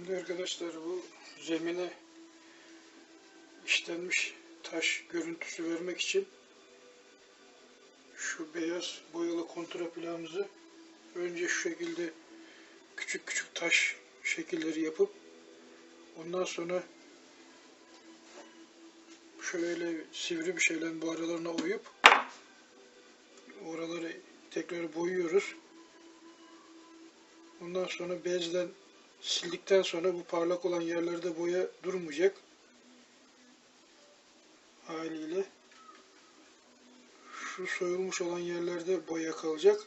Şimdi arkadaşlar bu zemine işlenmiş taş görüntüsü vermek için şu beyaz boyalı kontraplamızı önce şu şekilde küçük küçük taş şekilleri yapıp ondan sonra şöyle sivri bir şeyle bu aralarına oyup oraları tekrar boyuyoruz. Ondan sonra bezden sildikten sonra bu parlak olan yerlerde boya durmayacak. Haliyle şu soyulmuş olan yerlerde boya kalacak.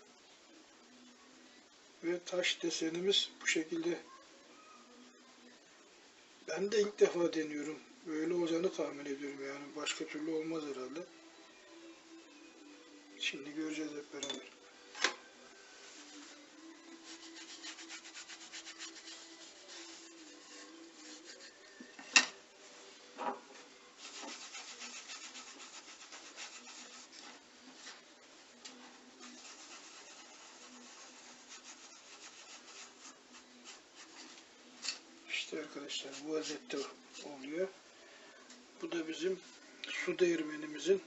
Ve taş desenimiz bu şekilde. Ben de ilk defa deniyorum. Böyle olacağını tahmin ediyorum yani. Başka türlü olmaz herhalde. Şimdi göreceğiz hep beraber. İşte arkadaşlar bu vaziyette oluyor. Bu da bizim su değirmenimizin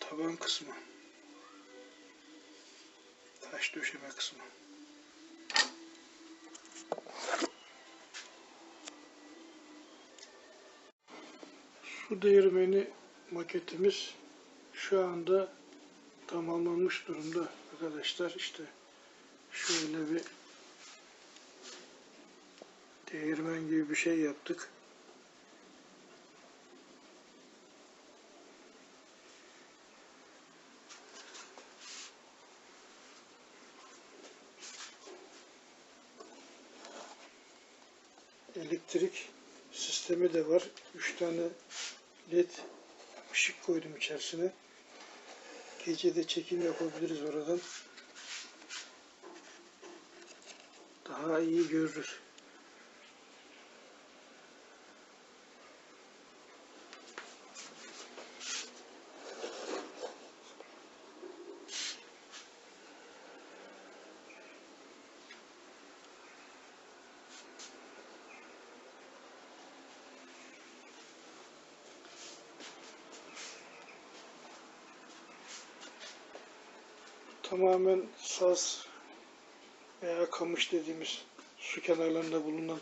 taban kısmı. Taş döşeme kısmı. Su değirmeni maketimiz şu anda tamamlanmış durumda arkadaşlar. İşte şöyle bir değirmen gibi bir şey yaptık. Elektrik sistemi de var. Üç tane led ışık koydum içerisine. Gece de çekim yapabiliriz oradan. Daha iyi görürüz. Tamamen saz veya kamış dediğimiz su kenarlarında bulunan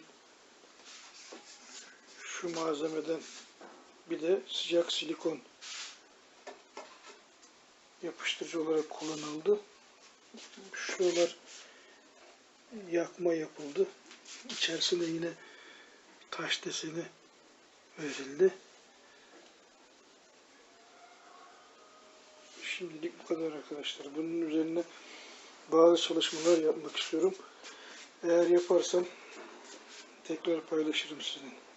şu malzemeden bir de sıcak silikon yapıştırıcı olarak kullanıldı. Şuralar yakma yapıldı. İçerisinde yine taş deseni verildi. Şimdilik bu kadar arkadaşlar. Bunun üzerine bazı çalışmalar yapmak istiyorum. Eğer yaparsam tekrar paylaşırım sizinle.